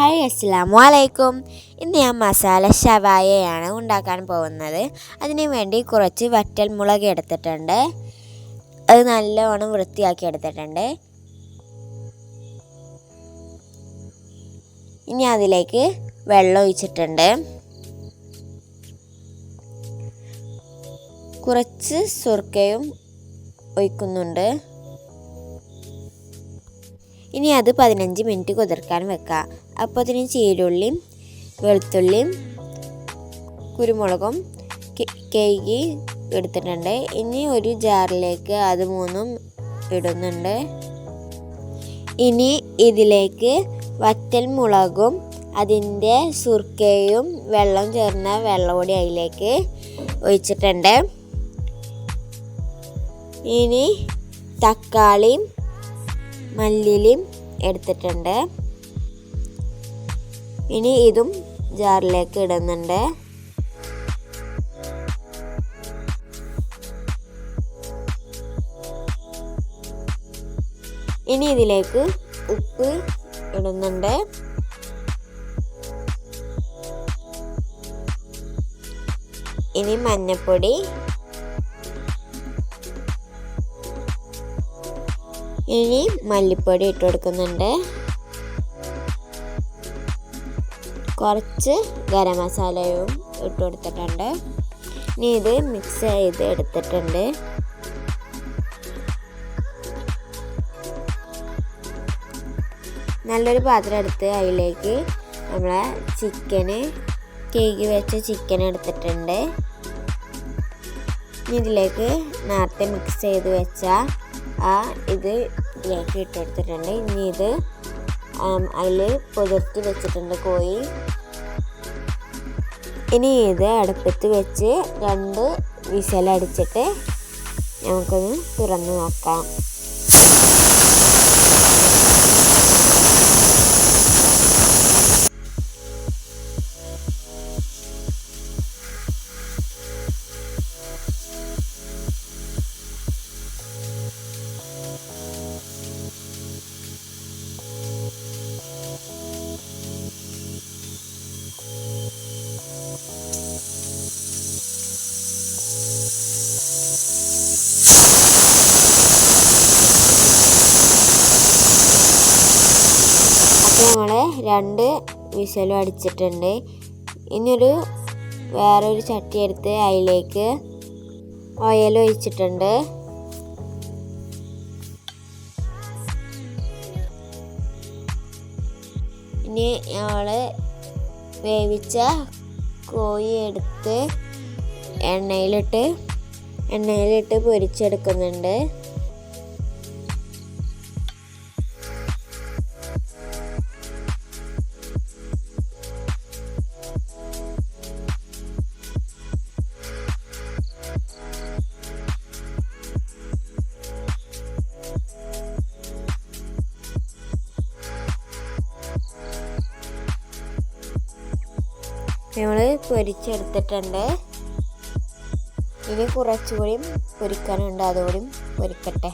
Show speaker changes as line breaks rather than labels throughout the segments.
Hi അസ്സാം വലൈക്കും ഇന്ന് ഞാൻ മസാല ഷവായയാണ് ഉണ്ടാക്കാൻ പോകുന്നത്. അതിനു വേണ്ടി കുറച്ച് വറ്റൽ മുളക് എടുത്തിട്ടുണ്ട്. അത് നല്ലവണ്ണം വൃത്തിയാക്കി എടുത്തിട്ടുണ്ട്. ഇനി അതിലേക്ക് വെള്ളം ഒഴിച്ചിട്ടുണ്ട്. കുറച്ച് സുർക്കയും ഒഴിക്കുന്നുണ്ട്. ഇനി അത് പതിനഞ്ച് മിനിറ്റ് കുതിർക്കാൻ വെക്കുക അപ്പോൾ അതിന് ചീരുള്ളിയും വെളുത്തുള്ളിയും കുരുമുളകും കേക്ക് എടുത്തിട്ടുണ്ട്. ഇനി ഒരു ജാറിലേക്ക് അത് മൂന്നും ഇടുന്നുണ്ട്. ഇനി ഇതിലേക്ക് വറ്റൽ മുളകും അതിന്റെ സുർക്കയും വെള്ളം ചേർന്ന വെള്ളപൊടി അതിലേക്ക് ഒഴിച്ചിട്ടുണ്ട്. ഇനി തക്കാളിയും മല്ലിയിലും എടുത്തിട്ടുണ്ട്. ഇനി ഇതും ജാറിലേക്ക് ഇടുന്നുണ്ട്. ഇനി ഇതിലേക്ക് ഉപ്പ് ഇടുന്നുണ്ട്. ഇനി മഞ്ഞപ്പൊടി ഇനി മല്ലിപ്പൊടി ഇട്ട് കൊടുക്കുന്നുണ്ട്. കുറച്ച് ഗരം മസാലയും ഇട്ട് കൊടുത്തിട്ടുണ്ട്. ഇനി ഇത് മിക്സ് ചെയ്ത് എടുത്തിട്ടുണ്ട്. നല്ലൊരു പാത്രം എടുത്ത് അതിലേക്ക് നമ്മളെ ചിക്കന് കേക്ക് വെച്ച ചിക്കൻ എടുത്തിട്ടുണ്ട്. ഇതിലേക്ക് നേരത്തെ മിക്സ് ചെയ്ത് വെച്ച ആ ഇത് ഇതിലേക്ക് ഇട്ടെടുത്തിട്ടുണ്ട്. ഇനി ഇത് അതിൽ പുതിർത്തി വെച്ചിട്ടുണ്ട് കോഴി. ഇനി ഇത് അടുപ്പത്ത് വെച്ച് രണ്ട് വിസലടിച്ചിട്ട് നമുക്കൊന്ന് തുറന്ന് നോക്കാം. നമ്മൾ രണ്ട് വിസലും അടിച്ചിട്ടുണ്ട്. ഇനിയൊരു വേറൊരു ചട്ടി എടുത്ത് അതിലേക്ക് ഓയിൽ ഒഴിച്ചിട്ടുണ്ട്. ഇനി ഞങ്ങൾ വേവിച്ച കോഴി എടുത്ത് എണ്ണയിലിട്ട് എണ്ണയിലിട്ട് പൊരിച്ചെടുക്കുന്നുണ്ട്. നമ്മൾ പൊരിച്ചെടുത്തിട്ടുണ്ട്. ഇനി കുറച്ചുകൂടി പൊരിക്കാനുണ്ട്. അതുകൂടി പൊരിക്കട്ടെ.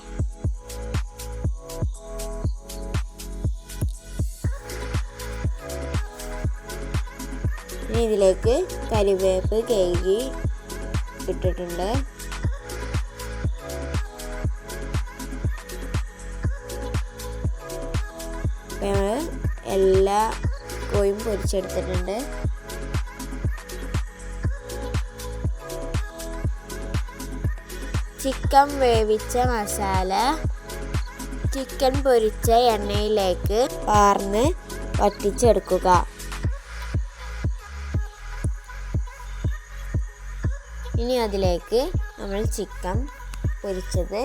ഇതിലേക്ക് കരിവേപ്പ് കേകി ഇട്ടിട്ടുണ്ട്. നമ്മൾ എല്ലാ കോയും പൊരിച്ചെടുത്തിട്ടുണ്ട്. ചിക്കൻ വേവിച്ച മസാല ചിക്കൻ പൊരിച്ച എണ്ണയിലേക്ക് പാർന്ന് വറ്റിച്ചെടുക്കുക. ഇനി അതിലേക്ക് നമ്മൾ ചിക്കൻ പൊരിച്ചത്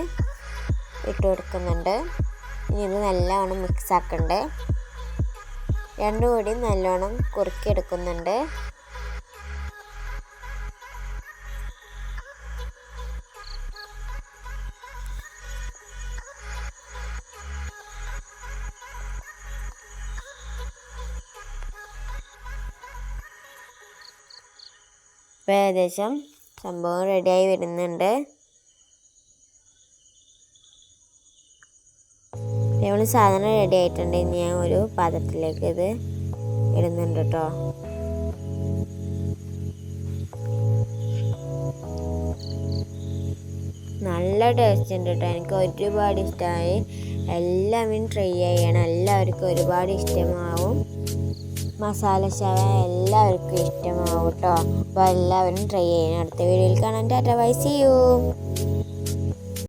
ഇട്ട് കൊടുക്കുന്നുണ്ട്. ഇനി ഇത് നല്ലവണ്ണം മിക്സ് ആക്കണ്ടേ? രണ്ടും കൂടി നല്ലോണം കുറുക്കിയെടുക്കുന്നുണ്ട്. ഇപ്പോൾ ഏകദേശം സംഭവം റെഡിയായി വരുന്നുണ്ട്. നമ്മൾ സാധനം റെഡി ആയിട്ടുണ്ട്. ഇനി ഞാൻ ഒരു പാത്രത്തിലേക്ക് ഇത് ഇടുന്നുണ്ട് കേട്ടോ. നല്ല ടേസ്റ്റ് ഉണ്ട് കേട്ടോ. എനിക്ക് ഒരുപാട് ഇഷ്ടമായി എല്ലാവരും ട്രൈ ചെയ്യണം. എല്ലാവർക്കും ഒരുപാട് ഇഷ്ടമാവും. മസാല ഷവ എല്ലാവർക്കും ഇഷ്ടമാവും കേട്ടോ അപ്പോൾ എല്ലാവരും ട്രൈ ചെയ്യണം അടുത്ത വീഡിയോയിൽ കാണാൻ ടാറ്റ ബൈ സി യു